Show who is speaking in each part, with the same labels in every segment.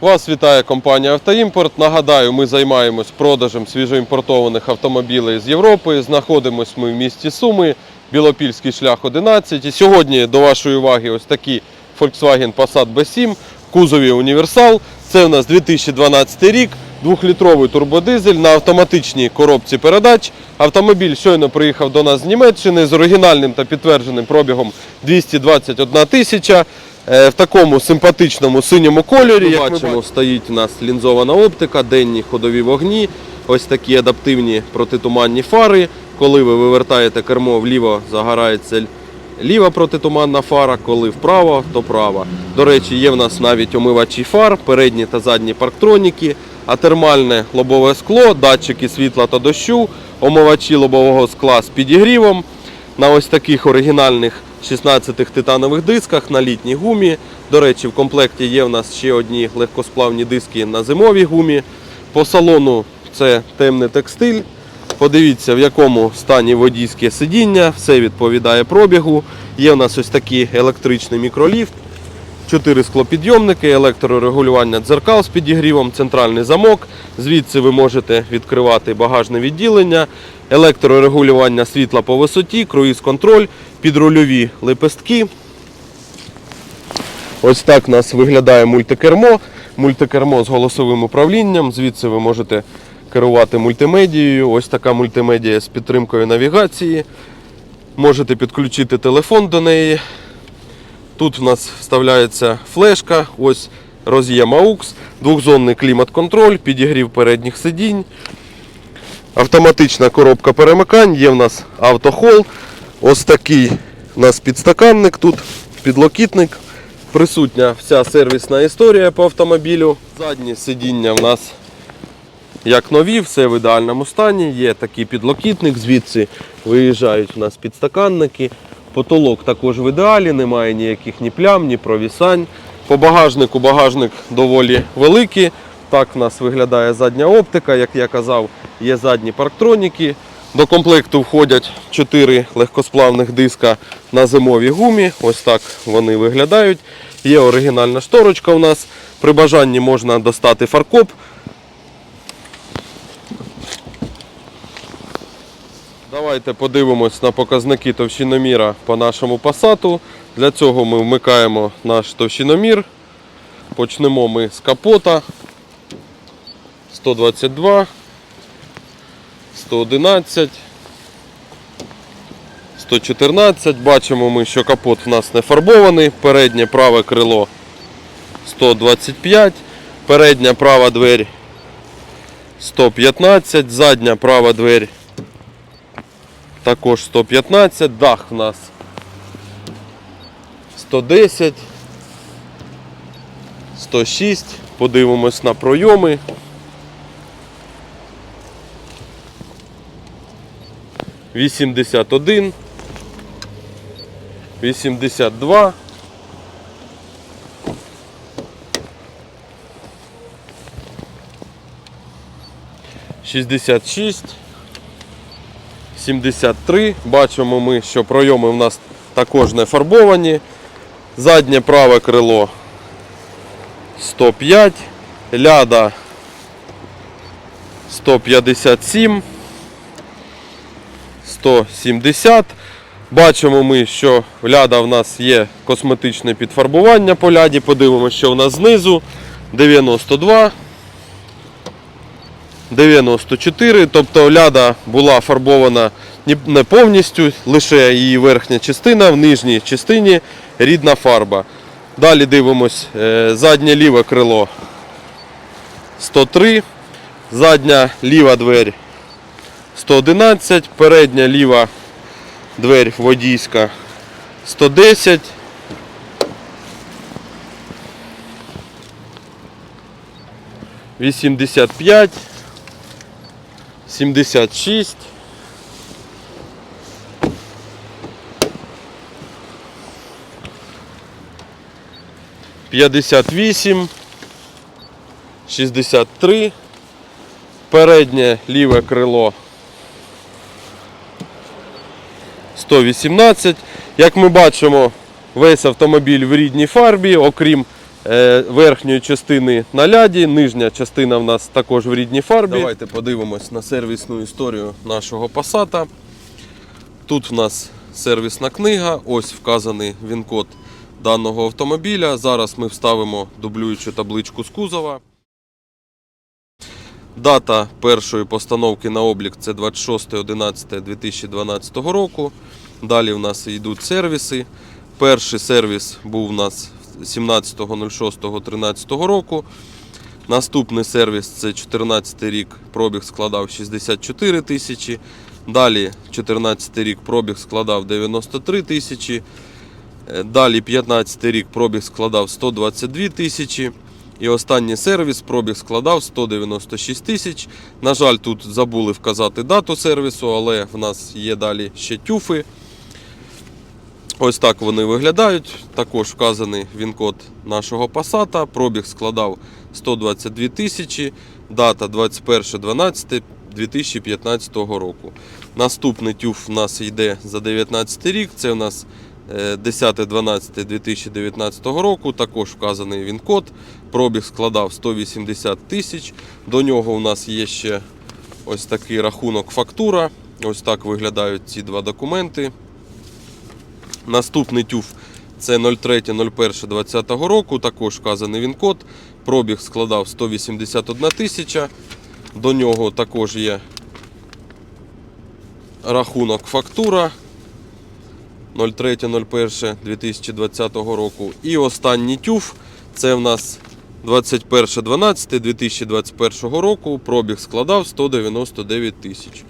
Speaker 1: Вас вітає компанія Автоімпорт. Нагадаю, ми займаємось продажем свіжоімпортованих автомобілів з Європи. Знаходимось ми в місті Суми, Білопільський шлях 11. І сьогодні до вашої уваги ось такі Volkswagen Passat B7 кузові універсал. Це у нас 2012 рік, 2-літровий турбодизель на автоматичній коробці передач. Автомобіль щойно приїхав до нас з Німеччини з оригінальним та підтвердженим пробігом 221 тисяча. Е, В такому симпатичному синьому кольорі. Як ми бачимо, стоїть у нас лінзована оптика, денні ходові вогні, ось такі адаптивні протитуманні фари. Коли ви вивертаєте кермо вліво, загорається ліва протитуманна фара, коли вправо, то права. До речі, є в нас навіть омивачі фар, передні та задні парктроніки, атермальне лобове скло, датчики світла та дощу, омивачі лобового скла з підігрівом. На ось таких оригінальних 16 титанових дисках на літній гумі. До речі, в комплекті є в нас ще одні легкосплавні диски на зимовій гумі. По салону це темний текстиль. Подивіться, в якому стані водійське сидіння, все відповідає пробігу. Є в нас ось такий електричний мікроліфт, 4 склопідйомники, електрорегулювання дзеркал з підігрівом, центральний замок. Звідси ви можете відкривати багажне відділення, електрорегулювання світла по висоті, круїз-контроль, підрульові лепестки. Ось так у нас виглядає мультикермо. Мультикермо з голосовим управлінням. Звідси ви можете керувати мультимедією. Ось така мультимедія з підтримкою навігації. Можете підключити телефон до неї. Тут в нас вставляється флешка, ось роз'єм AUX, двохзонний клімат-контроль, підігрів передніх сидінь, автоматична коробка перемикань, є в нас автохол. Ось такий у нас підстаканник тут, підлокітник. Присутня вся сервісна історія по автомобілю. Задні сидіння в нас як нові, все в ідеальному стані. Є такий підлокітник, звідси виїжджають у нас підстаканники. Потолок також в ідеалі, немає ніяких ні плям, ні провісань. По багажнику багажник доволі великий. Так в нас виглядає задня оптика, як я казав, є задні парктроніки. До комплекту входять 4 легкосплавних диска на зимовій гумі. Ось так вони виглядають. Є оригінальна шторочка у нас. При бажанні можна достати фаркоп. Давайте подивимось на показники товщиноміра по нашому пасату. Для цього ми вмикаємо наш товщиномір. Почнемо ми з капота. 122, 111, 114. Бачимо ми, що капот в нас не фарбований. Переднє праве крило 125, передня права двері 115, задня права двері також 115, дах в нас 110, 106. Подивимось на пройоми. Вісімдесят один, вісімдесят два, шістдесят шість. 73. Бачимо ми, що пройоми в нас також не фарбовані. Заднє праве крило 105, ляда 157, 170. Бачимо ми, що в ляда в нас є косметичне підфарбування по ляді. Подивимося, що в нас знизу 92. 94, тобто ляда була фарбована не повністю, лише її верхня частина, в нижній частині рідна фарба. Далі дивимось е, заднє ліве крило 103, задня ліва двері 111, передня ліва двері водійська 110. Вісімдесят п'ять. 76. П'ятдесят вісім, шістдесят три, переднє ліве крило 118. Як ми бачимо, весь автомобіль в рідній фарбі, окрім е, верхньої частини на ляді, нижня частина в нас також в рідній фарбі. Давайте подивимось на сервісну історію нашого Passat. Тут в нас сервісна книга, ось вказаний він-код даного автомобіля. Зараз ми вставимо дублюючу табличку з кузова. Дата першої постановки на облік це 26.11.2012 року. Далі в нас йдуть сервіси. Перший сервіс був у нас 17.06.13 року. Наступний сервіс це 14 рік, пробіг складав 64 тисячі. Далі 14 рік пробіг складав 93 тисячі. Е, Далі 15 рік пробіг складав 122 тисячі. І останній сервіс пробіг складав 196 тисяч. На жаль, тут забули вказати дату сервісу, але в нас є далі ще тюфи. Ось так вони виглядають. Також вказаний він-код нашого Passat. Пробіг складав 122 тисячі, дата 21.12.2015 року. Наступний тюф у нас йде за 19 рік. Це у нас е, 10.12.2019 року. Також вказаний він-код. Пробіг складав 180 тисяч. До нього у нас є ще ось такий рахунок фактура. Ось так виглядають ці два документи. Наступний тюф це 03.01.2020 року. Також вказаний він код. Пробіг складав 181 тисяча. До нього також є рахунок фактура 03.01.2020 року. І останній тюф це в нас 21.12.2021 року. Пробіг складав 199 тисяч.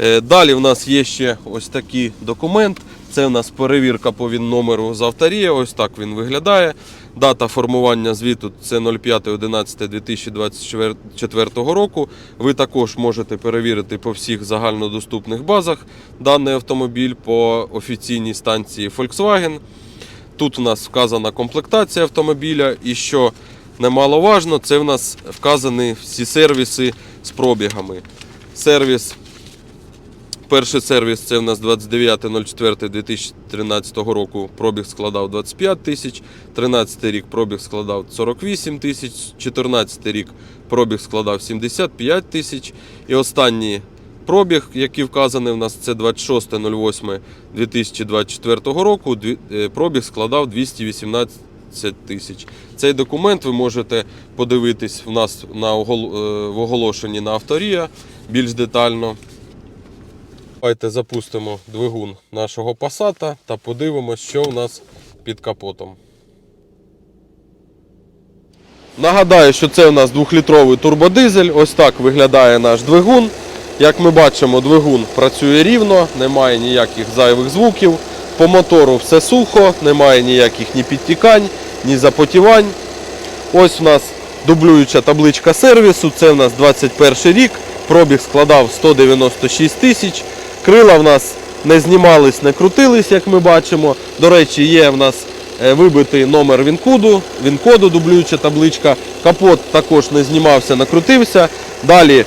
Speaker 1: Е, Далі в нас є ще ось такий документ. Це в нас перевірка по він номеру з авторія. Ось так він виглядає. Дата формування звіту це 05.11.2024 року. Ви також можете перевірити по всіх загальнодоступних базах даний автомобіль по офіційній станції Volkswagen. Тут у нас вказана комплектація автомобіля, і що немаловажно, це в нас вказані всі сервіси з пробігами. Сервіс Перший сервіс це в нас 29.04.2013 року. Пробіг складав 25 тисяч, 13 рік пробіг складав 48 тисяч, 14 рік пробіг складав 75 тисяч. І останній пробіг, який вказаний в нас, це 26.08.2024 року. Е, Пробіг складав 218 тисяч. Цей документ ви можете подивитись в нас на е, в оголошенні на авторія більш детально. Давайте запустимо двигун нашого Passat та подивимося, що у нас під капотом. Нагадаю, що це у нас 2-літровий турбодизель. Ось так виглядає наш двигун. Як ми бачимо, двигун працює рівно, немає ніяких зайвих звуків. По мотору все сухо, немає ніяких ні підтікань, ні запотівань. Ось у нас дублююча табличка сервісу. Це у нас 21 рік. Пробіг складав 196 тисяч. Крила в нас не знімались, не крутились, як ми бачимо. До речі, є в нас е, вибитий номер він-коду, він-коду, дублююча табличка. Капот також не знімався, не крутився. Далі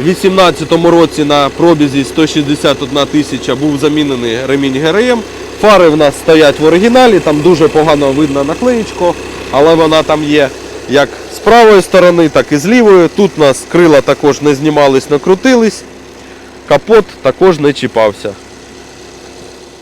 Speaker 1: у 2018 році на пробізі 161 тисяча був замінений ремінь ГРМ. Фари в нас стоять в оригіналі, там дуже погано видно наклеєчку, але вона там є як з правої сторони, так і з лівої. Тут у нас крила також не знімались, не крутились. Капот також не чіпався.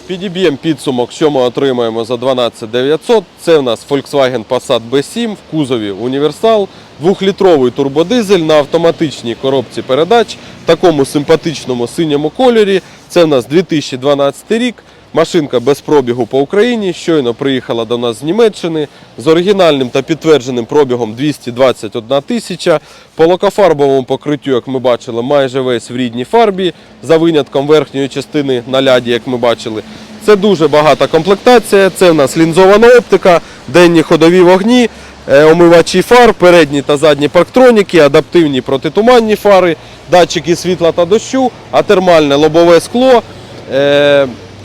Speaker 1: Підіб'ємо підсумок, що ми отримаємо за 12 900. Це в нас Volkswagen Passat B7 в кузові універсал, 2-літровий турбодизель на автоматичній коробці передач в такому симпатичному синьому кольорі. Це у нас 2012 рік. Машинка без пробігу по Україні. Щойно приїхала до нас з Німеччини з оригінальним та підтвердженим пробігом 221 тисяча. По лакофарбовому покриттю, як ми бачили, майже весь в рідній фарбі, за винятком верхньої частини на ляді, як ми бачили. Це дуже багата комплектація. Це в нас лінзована оптика, денні ходові вогні, е, омивачі фар, передні та задні парктроніки, адаптивні протитуманні фари, датчики світла та дощу, атермальне лобове скло.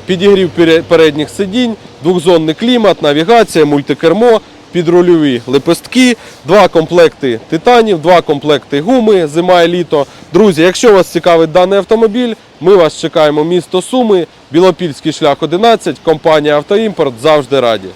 Speaker 1: Підігрів передніх сидінь, двохзонний клімат, навігація, мультикермо, підрульові лепестки, два комплекти титанів, два комплекти гуми, зима і літо. Друзі, якщо вас цікавить даний автомобіль, ми вас чекаємо місто Суми, Білопільський шлях 11, компанія Автоімпорт завжди раді.